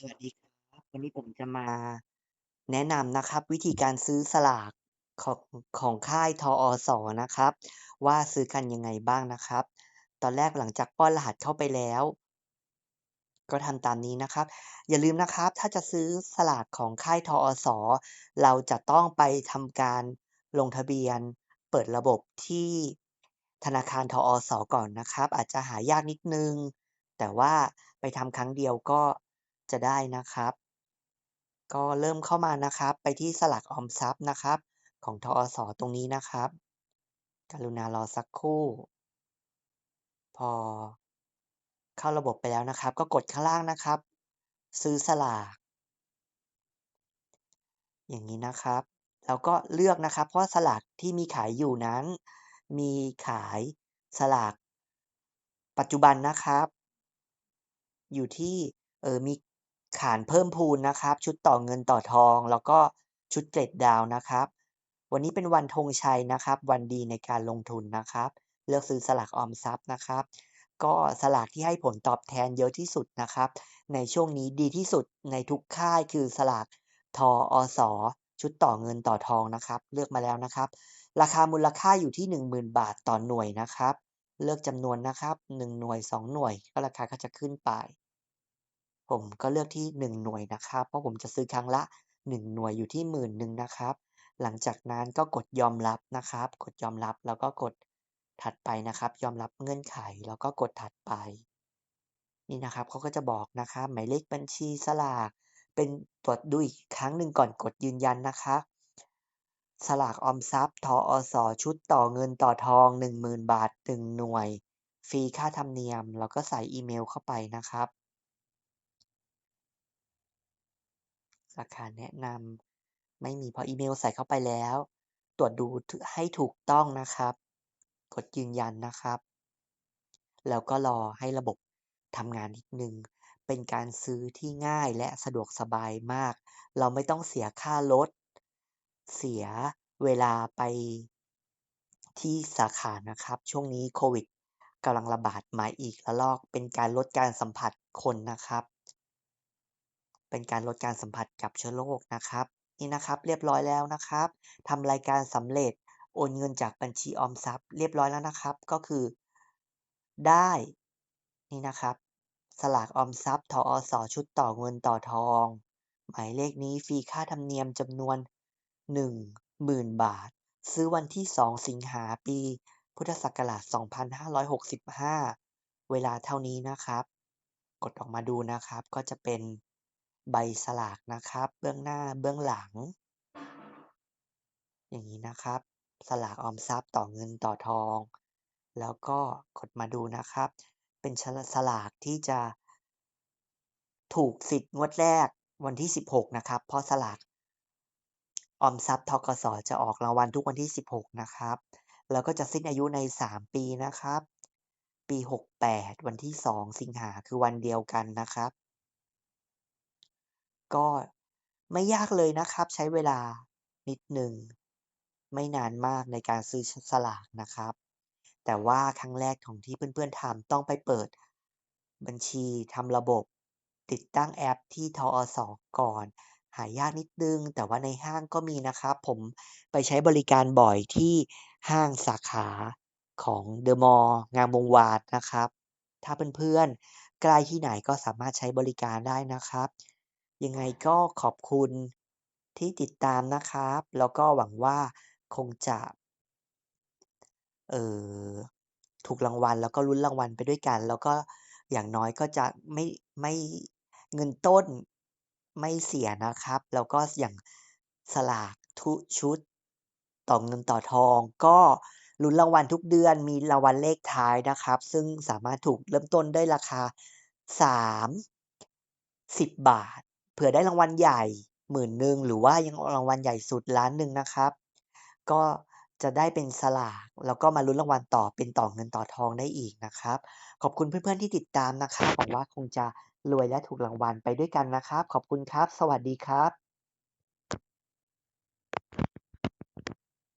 สวัสดีครับ วันนี้ผมจะมาแนะนำนะครับ วิธีการซื้อสลากของของค่ายทออสอ.นะครับ ว่าซื้อกันยังไงบ้างนะครับ ตอนแรกหลังจากป้อนรหัสเข้าไปแล้ว ก็ทำตามนี้นะครับ อย่าลืมนะครับ ถ้าจะซื้อสลากของค่ายทออสอ.เราจะต้องไปทำการลงทะเบียน เปิดระบบที่ธนาคารทออสอ.ก่อนนะครับ อาจจะหายากนิดนึง แต่ว่าไปทำครั้งเดียวก็ จะได้นะครับ ก็เริ่มเข้ามานะครับ ไปที่สลากออมทรัพย์นะครับ ของทอส.ตรงนี้นะครับ กรุณารอสักครู่ พอ เข้าระบบไปแล้วนะครับ ก็กดข้างล่างนะครับ ซื้อสลาก อย่างงี้นะครับแล้วก็เลือกนะครับ เพราะสลากที่มีขายอยู่นั้น มีขายสลากปัจจุบันนะครับ อยู่ที่เออมี ขานเพิ่มพูนนะครับ ชุดต่อเงินต่อทอง แล้วก็ชุดเกล็ดดาวนะครับ วันนี้เป็นวันธงชัยนะครับ วันดีในการลงทุนนะครับ เลือกซื้อสลากออมทรัพย์นะครับ ก็สลากที่ให้ผลตอบแทนเยอะที่สุดนะครับ ในช่วงนี้ดีที่สุดในทุกค่ายคือสลากทออส.ชุดต่อเงินต่อทองนะครับ เลือกมาแล้วนะครับ ราคามูลค่าอยู่ที่ 10,000 บาทต่อหน่วยนะครับ เลือกจำนวนนะครับ 1 หน่วย 2 หน่วย ก็ราคาก็จะขึ้นไป ผมก็เลือกที่ 1 หน่วยนะครับ เพราะผมจะซื้อครั้งละ 1 หน่วยอยู่ที่10,000นะครับ หลังจากนั้นก็กดยอมรับนะครับ กดยอมรับแล้วก็กดถัดไปนะครับ ยอมรับเงื่อนไขแล้วก็กดถัดไป นี่นะครับเขาก็จะบอกนะครับหมายเลขบัญชีสลาก เป็นตรวจดูอีกครั้งหนึ่งก่อนกดยืนยันนะครับสลากออมทรัพย์ทออส.ชุดต่อเงินต่อทอง 10,000 บาท 1 หน่วย ฟรีค่าธรรมเนียม แล้วก็ใส่อีเมลเข้าไปนะครับ ราคาแนะนำไม่มีเพราะอีเมลใส่เข้าไปแล้ว ตรวจดูให้ถูกต้องนะครับ กดยืนยันนะครับ แล้วก็รอให้ระบบทำงานนิดนึง เป็นการซื้อที่ง่ายและสะดวกสบายมาก เราไม่ต้องเสียค่ารถ เสียเวลาไปที่สาขานะครับ ช่วงนี้โควิดกำลังระบาดมาอีกระลอก เป็นการลดการสัมผัสคนนะครับ เป็นการลดการสัมผัสกับเชื้อโรคนะครับ นี่นะครับเรียบร้อยแล้วนะครับทำรายการสำเร็จโอนเงินจากบัญชีออมทรัพย์ เรียบร้อยแล้วนะครับ ก็คือ ได้นี่นะครับ สลากออมทรัพย์ทอส.ชุดต่อเงินต่อทอง หมายเลขนี้ฟรีค่าธรรมเนียมจำนวน 10,000 บาท ซื้อวันที่ 2 สิงหาปี พุทธศักราช 2565 เวลาเท่านี้นะครับ กดออกมาดูนะครับก็จะเป็น ใบสลากนะครับ เบื้องหน้าเบื้องหลัง อย่างงี้นะครับ สลากออมทรัพย์ต่อเงินต่อทอง แล้วก็กดมาดูนะครับ เป็นสลากที่จะถูกสิทธิ์งวดแรกวันที่ 16 นะครับ เพราะสลากออมทรัพย์ธกส.จะออกรางวัลทุกวันที่ 16 นะครับ แล้วก็จะสิ้นอายุใน 3 ปีนะครับ ปี 68 วันที่ 2 สิงหาคือวันเดียวกันนะครับ ก็ไม่ยากเลยนะครับ ใช้เวลานิดหนึ่ง ไม่นานมากในการซื้อสลากนะครับ แต่ว่าครั้งแรกของที่เพื่อนๆทำต้องไปเปิด บัญชีทำระบบ ติดตั้งแอปที่ทอส.ก่อน หายากนิดนึง แต่ว่าในห้างก็มีนะครับ ผมไปใช้บริการบ่อยที่ห้างสาขาของเดอะมอลล์งามวงวานนะครับ ถ้าเพื่อนๆใกล้ที่ไหนก็สามารถใช้บริการได้นะครับ ยังไงก็ขอบคุณที่ติดตามนะครับ แล้วก็หวังว่าคงจะ เอ่อ ถูกรางวัลแล้วก็ลุ้นรางวัลไปด้วยกัน แล้วก็อย่างน้อยก็จะไม่ไม่เงินต้นไม่เสียนะครับ แล้วก็อย่างสลากทุกชุด ต่อเงินต่อทอง ก็ลุ้นรางวัลทุกเดือนมีรางวัลเลขท้ายนะครับ ซึ่งสามารถถูกเริ่มต้นได้ราคา30บาท เผื่อได้รางวัลใหญ่หมื่นหนึ่งหรือว่ายังรางวัลใหญ่สุดล้านหนึ่งนะครับ ก็จะได้เป็นสลากแล้วก็มาลุ้นรางวัลต่อเป็นต่อเงินต่อทองได้อีกนะครับ ขอบคุณเพื่อนๆที่ติดตามนะครับหวังว่าคงจะรวยและถูกรางวัลไปด้วยกันนะครับ ขอบคุณครับ สวัสดีครับ